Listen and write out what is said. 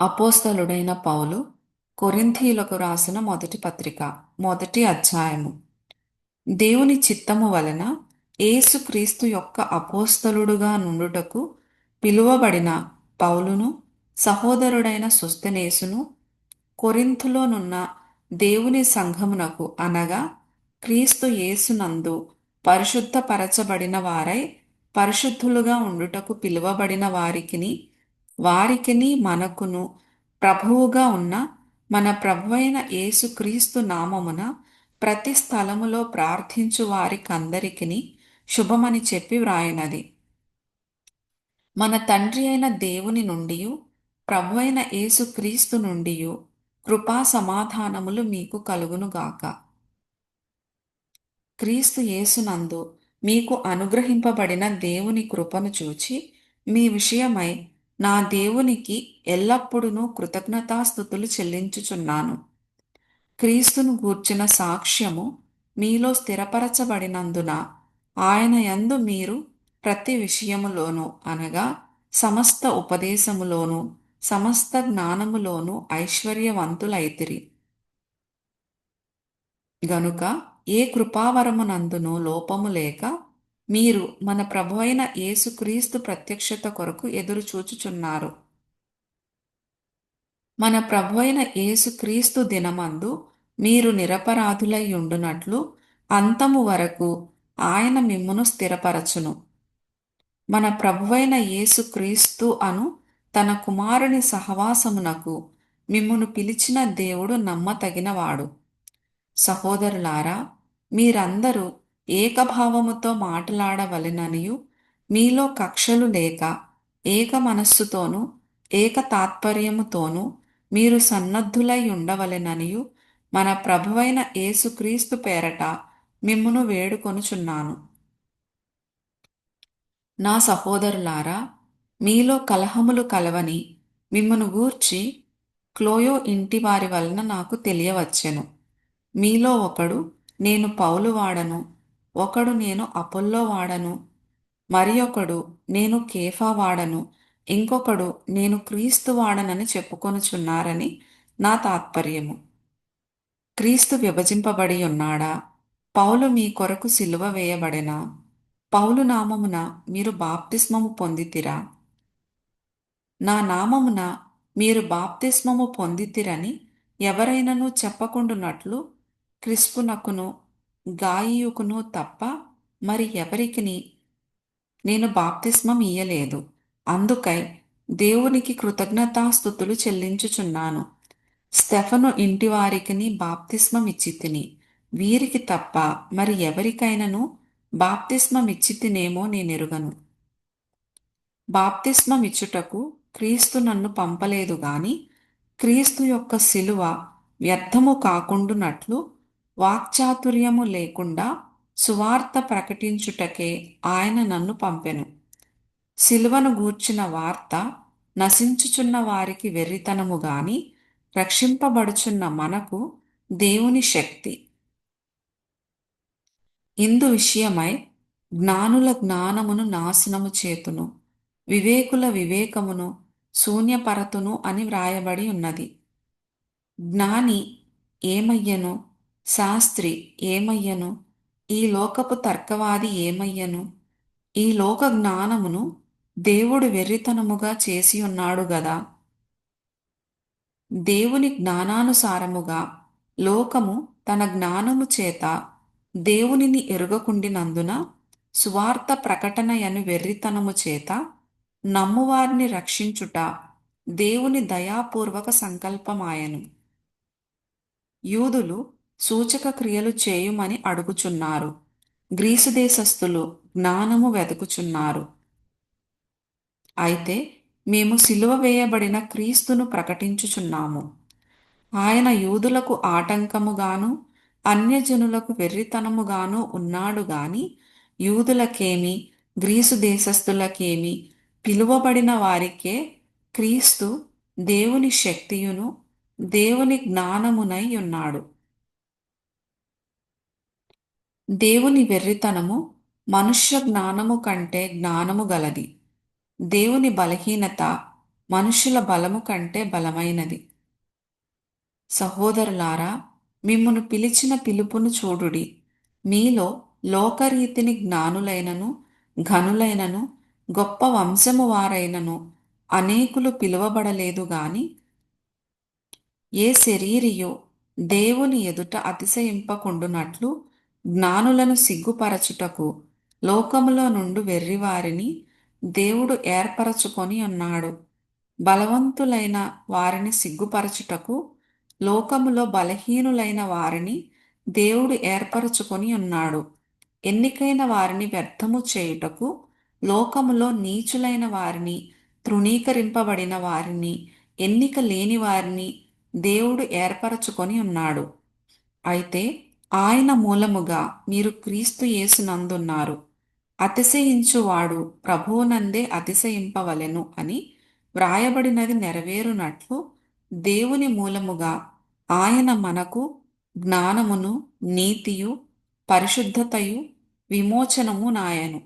అపోస్తలుడైన పౌలు కొరింథీలకు రాసిన మొదటి పత్రిక మొదటి అధ్యాయము. దేవుని చిత్తము వలన ఏసుక్రీస్తు యొక్క అపోస్తలుడుగా నుండుటకు పిలువబడిన పౌలును సహోదరుడైన సుస్తనేసును కొరింథులోనున్న దేవుని సంఘమునకు అనగా క్రీస్తు యేసునందు పరిశుద్ధపరచబడిన వారై పరిశుద్ధులుగా ఉండుటకు పిలువబడిన వారికిని వారికిని మనకును ప్రభువుగా ఉన్న మన ప్రభువైన యేసుక్రీస్తు నామమున ప్రతి స్థలములో ప్రార్థించు వారికందరికిని శుభమని చెప్పి వ్రాయినది. మన తండ్రి అయిన దేవుని నుండి ప్రభు అయిన యేసుక్రీస్తు నుండి కృపా సమాధానములు మీకు కలుగునుగాక క్రీస్తు యేసునందు మీకు అనుగ్రహింపబడిన దేవుని కృపను చూచి మీ విషయమై నా దేవునికి ఎల్లప్పుడూ కృతజ్ఞతాస్థుతులు చెల్లించుచున్నాను. క్రీస్తును గూర్చిన సాక్ష్యము మీలో స్థిరపరచబడినందున ఆయన యందు మీరు ప్రతి విషయములోనూ అనగా సమస్త ఉపదేశములోనూ సమస్త జ్ఞానములోనూ ఐశ్వర్యవంతులైతిరి. గనుక ఏ కృపావరమునందునూ లోపము లేక మీరు మన ప్రభు అయిన యేసుక్రీస్తు ప్రత్యక్షత కొరకు ఎదురు చూచుచున్నారు. మన ప్రభు అయిన యేసుక్రీస్తు దినమందు మీరు నిరపరాధులై ఉండునట్లు అంతము వరకు ఆయన మిమ్మును స్థిరపరచును. మన ప్రభువైన యేసుక్రీస్తు అను తన కుమారుని సహవాసమునకు మిమ్మును పిలిచిన దేవుడు నమ్మతగినవాడు. సహోదరులారా మీరందరూ ఏకభావముతో మాట్లాడవలెననియు. మీలో కక్షలు లేక ఏక మనస్సుతోనూ ఏక తాత్పర్యముతోనూ మీరు సన్నద్ధులై ఉండవలెననియు. మన ప్రభువైన యేసుక్రీస్తు పేరట మిమ్మును వేడుకొనుచున్నాను. నా సహోదరులారా మీలో కలహములు కలవని మిమ్మను గూర్చి క్లోయో ఇంటి వారి వలన నాకు తెలియవచ్చెను. మీలో ఒకడు నేను పౌలు వాడను ఒకడు నేను అపోల్లో వాడను మరి ఒకడు నేను కేఫా వాడను ఇంకొకడు నేను క్రీస్తు వాడనని చెప్పుకొనుచున్నారని నా తాత్పర్యము. క్రీస్తు విభజింపబడి ఉన్నాడా? పౌలు మీ కొరకు సిలువ వేయబడెనా? పౌలు నామమున మీరు బాప్తిస్మము పొందితిరా? నా నామమున మీరు బాప్తిస్మము పొందితిరని ఎవరైనను చెప్పకుండునట్లు క్రిస్పునకును గాయియుకును తప్ప మరి ఎవరికిని? నేను బాప్తిస్మం ఇయ్యలేదు. అందుకై దేవునికి కృతజ్ఞతాస్థుతులు చెల్లించుచున్నాను. స్టెఫను ఇంటివారికిని బాప్తిస్మం వీరికి తప్ప మరి ఎవరికైనను బాప్తిస్మం ఇచ్చి నేనెరుగను. బాప్తిస్మం ఇచ్చుటకు క్రీస్తు నన్ను పంపలేదు గాని క్రీస్తు యొక్క శిలువ వ్యర్థము కాకుండునట్లు వాక్చాతుర్యము లేకుండా సువార్త ప్రకటించుటకే ఆయన నన్ను పంపెను. సిలువను గూర్చిన వార్త నశించుచున్న వారికి వెర్రితనము గాని రక్షింపబడుచున్న మనకు దేవుని శక్తి. ఇందు విషయమై జ్ఞానుల జ్ఞానమును నాశనము చేతును వివేకుల వివేకమును శూన్యపరతును అని వ్రాయబడి ఉన్నది. జ్ఞాని ఏమయ్యను? శాస్త్రి ఏమయ్యను? ఈ లోకపు తర్కవాది ఏమయ్యను? ఈ లోక జ్ఞానమును దేవుడు వెర్రితనముగా చేసి ఉన్నాడు గదా. దేవుని జ్ఞానానుసారముగా లోకము తన జ్ఞానము చేత దేవునిని ఎరుగకుండినందున సువార్త ప్రకటనయను వెర్రితనము చేత నమ్మువారిని రక్షించుట దేవుని దయాపూర్వక సంకల్పమాయను. యూదులు సూచక క్రియలు చేయుమని అడుగుచున్నారు. గ్రీసు దేశస్థులు జ్ఞానము వెతుకుచున్నారు. అయితే మేము సిలువ వేయబడిన క్రీస్తును ప్రకటించుచున్నాము. ఆయన యూదులకు ఆటంకముగాను అన్యజనులకు వెర్రితనముగాను ఉన్నాడు గాని యూదులకేమి గ్రీసు దేశస్థులకేమి పిలువబడిన వారికే క్రీస్తు దేవుని శక్తియును దేవుని జ్ఞానమునై ఉన్నాడు. దేవుని వెర్రితనము మనుష్య జ్ఞానము కంటే జ్ఞానము గలది. దేవుని బలహీనత మనుషుల బలము కంటే బలమైనది. సహోదరులారా మిమ్మును పిలిచిన పిలుపును చూడుడి. మీలో లోకరీతిని జ్ఞానులైనను ఘనులైనను గొప్ప వంశము వారైనను అనేకులు పిలువబడలేదు గాని ఏ శరీరియో దేవుని ఎదుట అతిశయింపకుండునట్లు జ్ఞానులను సిగ్గుపరచుటకు లోకములో నుండి వెర్రివారిని దేవుడు ఏర్పరచుకొని ఉన్నాడు. బలవంతులైన వారిని సిగ్గుపరచుటకు లోకములో బలహీనులైన వారిని దేవుడు ఏర్పరచుకొని ఉన్నాడు. ఎన్నికైన వారిని వ్యర్థము చేయుటకు లోకములో నీచులైన వారిని తృణీకరింపబడిన వారిని ఎన్నిక లేని వారిని దేవుడు ఏర్పరచుకొని ఉన్నాడు. అయితే ఆయన మూలముగా మీరు క్రీస్తు యేసునందున్నారు. అతిశయించువాడు ప్రభువునందే అతిశయింపవలెను అని వ్రాయబడినది నెరవేరునట్లు దేవుని మూలముగా ఆయన మనకు జ్ఞానమును నీతియు పరిశుద్ధతయు విమోచనము నాయను.